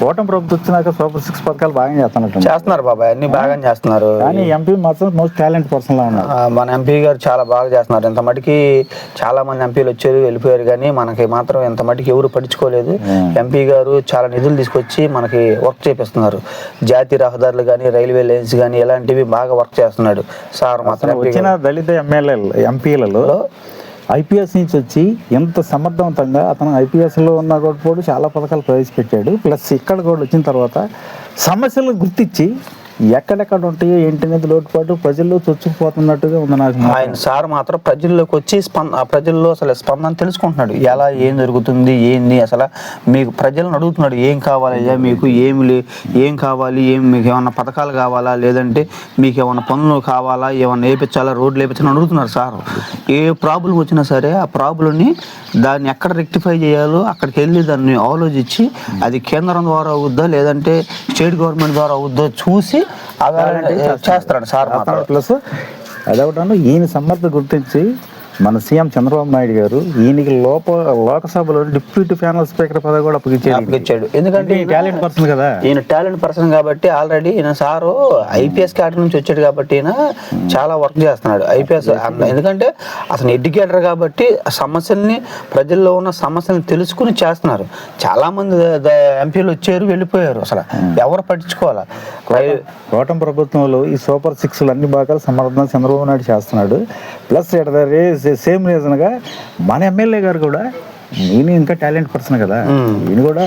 కూటమి ప్రభుత్వం వచ్చినాక సూపర్ సిక్స్ పథకాలు బాగా చేస్తున్నట్టు చేస్తున్నారు బాబాయ్ అన్ని బాగా చేస్తున్నారు. కానీ ఎంపీ మాత్రం మోస్ట్ టాలెంట్ పర్సన్ లా ఉన్నారు. మన ఎంపీ గారు చాలా బాగా చేస్తున్నారు. ఇంత మటుకి చాలా మంది ఎంపీలు వచ్చారు వెళ్ళిపోయారు కానీ మనకి మాత్రం ఇంత మటుకి ఎవరు పట్టించుకోలేదు. ఎంపీ గారు చాలా నిధులు తీసుకొచ్చి మనకి వర్క్ చేపిస్తున్నారు. జాతీయ రహదారులు కానీ రైల్వే లైన్స్ కానీ ఇలాంటివి బాగా వర్క్ చేస్తున్నాడు. సార్ మాత్రం వచ్చిన దళిత ఎమ్మెల్యే ఎంపీలలో ఐపీఎస్ నుంచి వచ్చి ఎంత సమర్థవంతంగా అతను ఐపీఎస్లో ఉన్న కూడా చాలా పథకాలు ప్రవేశపెట్టాడు. ప్లస్ ఇక్కడ కూడా వచ్చిన తర్వాత సమస్యలను గుర్తించి ఎక్కడెక్కడ ఉంటాయో ఏంటి అనేది లోటుపాటు ప్రజల్లో చొచ్చుకుపోతున్నట్టుగా ఉంది నాకు ఆయన సార్ మాత్రం ప్రజల్లోకి వచ్చి స్పంద ప్రజల్లో అసలు స్పందన తెలుసుకుంటున్నాడు. ఎలా ఏం జరుగుతుంది ఏంది అసలు మీకు ప్రజలను అడుగుతున్నాడు ఏం కావాలయ్యా మీకు ఏమి లే ఏం కావాలి ఏం మీకు ఏమైనా పథకాలు కావాలా లేదంటే మీకు ఏమైనా పనులు కావాలా ఏమైనా వేయించాలా రోడ్లు వేయించాలని అడుగుతున్నారు సార్. ఏ ప్రాబ్లం వచ్చినా సరే ఆ ప్రాబ్లంని దాన్ని ఎక్కడ రెక్టిఫై చేయాలో అక్కడికి వెళ్ళి దాన్ని ఆలోచించి అది కేంద్రం ద్వారా అవుద్దా లేదంటే స్టేట్ గవర్నమెంట్ ద్వారా అవుద్దో చూసి చేస్తాడు సార్ ప్లస్ అదొకటాను ఈయన సమర్థ గుర్తించి మన సీఎం చంద్రబాబు నాయుడు గారు ఈయనకి లోప లోకసభలో డిప్యూటీ ప్యానల్ స్పీకర్ పదవి కూడా అప్పగించారు ఇచ్చాడు ఎందుకంటే టాలెంట్ పర్సన్ కదా. ఈయన టాలెంట్ పర్సన్ కాబట్టి ఆల్రెడీ ఈయన సారు ఐపీఎస్ క్యాడర్ నుంచి వచ్చాడు కాబట్టి ఈయన చాలా వర్క్ చేస్తున్నాడు. ఐపీఎస్ ఎందుకంటే అతను ఎడ్యుకేటర్ కాబట్టి ఆ సమస్యల్ని ప్రజల్లో ఉన్న సమస్యలను తెలుసుకుని చేస్తున్నారు. చాలా మంది ఎంపీలు వచ్చారు వెళ్ళిపోయారు. అసలు ఎవరు పట్టించుకోవాలా? కూటమి ప్రభుత్వంలో ఈ సూపర్ సిక్స్ అన్ని భాగాలు సమర్థంగా చంద్రబాబు నాయుడు చేస్తున్నాడు. ప్లస్ సేమ్ రీజన్గా మన ఎమ్మెల్యే గారు కూడా నేను ఇంకా టాలెంట్ పర్సన్ కదా. ఈయన కూడా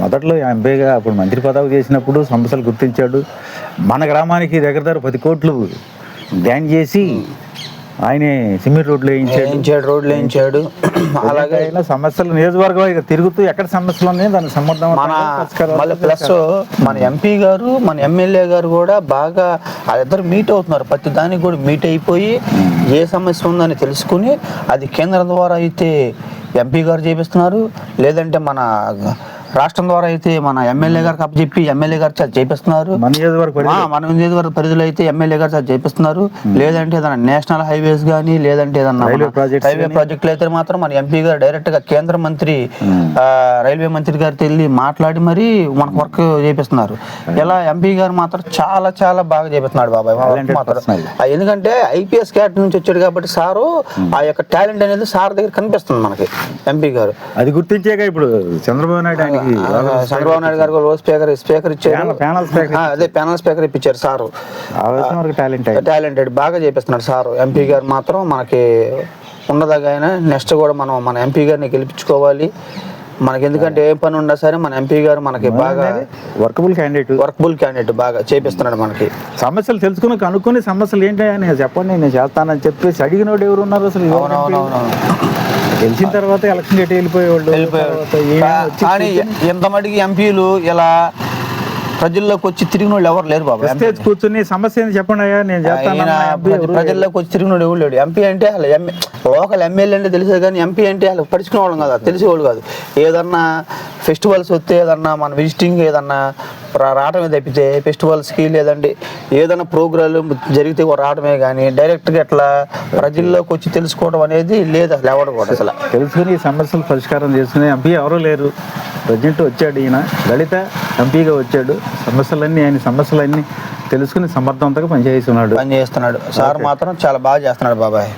మొదట్లో ఎంపీగా అప్పుడు మంత్రి పదవి చేసినప్పుడు సమస్యలు గుర్తించాడు. మన గ్రామానికి దగ్గర దగ్గర పది కోట్లు డ్యాన్ చేసి ఆయనే సిమెంట్ రోడ్లు వేయించాడు. రోడ్లు వేయించాడు. అలాగే సమస్యలు నియోజకవర్గం ఇక తిరుగుతూ ఎక్కడ సమస్యలు ఉన్నాయో దానికి సంబంధం మన మళ్ళీ ప్లస్ మన ఎంపీ గారు మన ఎమ్మెల్యే గారు కూడా బాగా వాళ్ళిద్దరు మీట్ అవుతున్నారు. ప్రతి దానికి కూడా మీట్ అయిపోయి ఏ సమస్య ఉందని తెలుసుకుని అది కేంద్రం ద్వారా అయితే ఎంపీ గారు చేపిస్తున్నారు. లేదంటే మన రాష్ట్రం ద్వారా అయితే మన ఎమ్మెల్యే గారికి అప్పచెప్పి ఎమ్మెల్యే గారు చేత చేపిస్తున్నారు. మన నియోజకవర్గం పరిధిలో. అయితే ఎమ్మెల్యే గారు చేత చేపిస్తున్నారు. లేదంటే ఏదైనా నేషనల్ హైవేస్ కానీ లేదంటే ఏదన్నా రైల్వే ప్రాజెక్టులు అయితే మాత్రం మన ఎంపీ గారు డైరెక్ట్గా కేంద్ర మంత్రి ఆ, రైల్వే మంత్రి గారితో వెళ్ళి మాట్లాడి మరి మనకు వర్క్ చేపిస్తున్నారు. ఇలా ఎంపీ గారు మాత్రం చాలా చాలా బాగా చేపిస్తున్నాడు బాబాయ్. ఎందుకంటే ఐపీఎస్ క్యాడర్ నుంచి వచ్చాడు కాబట్టి సారు ఆ యొక్క టాలెంట్ అనేది సార్ దగ్గర కనిపిస్తుంది మనకి ఎంపీ గారు. అది గుర్తించాక ఇప్పుడు చంద్రబాబు నాయుడు చంద్రబాబు నాయుడు గారు రోజు స్పీకర్ స్పీకర్ ఇచ్చారు. అదే ప్యానల్ స్పీకర్ ఇప్పించారు సారు. టాలెంటెడ్ బాగా చేపిస్తున్నాడు సార్. ఎంపీ గారు మాత్రం మనకి ఉండదగాయన నెక్స్ట్ కూడా మనం మన ఎంపీ గారిని గెలిపించుకోవాలి. మనకి ఎందుకంటే ఏ పని ఉన్నా సరే మన ఎంపీ గారు మనకి బాగా వర్కబుల్ క్యాండిడేట్ వర్కబుల్ క్యాండిడేట్ బాగా చేపిస్తున్నాడు మనకి. సమస్యలు తెలుసుకుని కనుక్కొని సమస్యలు ఏంటి అని చెప్పండి నేను చేస్తానని చెప్పేసి అడిగినోడు ఎవరు ఉన్నారు అసలు తెలిసిన తర్వాత ఎలక్షన్ డేట్ వెళ్ళిపోయేవాళ్ళు వచ్చి కానీ ఎంపీలు ఇలా ప్రజల్లోకి వచ్చి తిరిగిన వాళ్ళు ఎవరు లేరు బాబు. స్టేజ్ కూర్చుని సమస్య చెప్పండి అయ్యా నేను ప్రజల్లోకి వచ్చి తిరిగినోడు ఎవరు లేడు? ఎంపీ అంటే అలా ఎమ్మె లోకల్ ఎమ్మెల్యే అంటే తెలిసేది కానీ ఎంపీ అంటే అలా పడుచుకునే వాళ్ళం కదా తెలిసేవాళ్ళు కాదు. ఏదన్నా ఫెస్టివల్స్ వస్తే ఏదన్నా మన విజిటింగ్ ఏదన్నా రా- రావటమే తప్పితే ఫెస్టివల్స్కి లేదంటే ఏదైనా ప్రోగ్రాలు జరిగితే కూడా రావడమే కానీ డైరెక్ట్గా ఇట్లా ప్రజల్లోకి వచ్చి తెలుసుకోవడం అనేది లేదు అసలు ఎవడు కూడా అసలు. తెలుసుకుని సమస్యలు పరిష్కారం చేసుకునే ఎంపీ ఎవరూ లేరు? ప్రజెంట్ వచ్చాడు ఈయన. దళిత ఎంపీగా వచ్చాడు. సమస్యలన్నీ ఆయన సమస్యలన్నీ తెలుసుకుని సమర్థవంతంగా పనిచేస్తున్నాడు. పని చేస్తున్నాడు సార్ మాత్రం చాలా బాగా చేస్తున్నాడు బాబాయ్.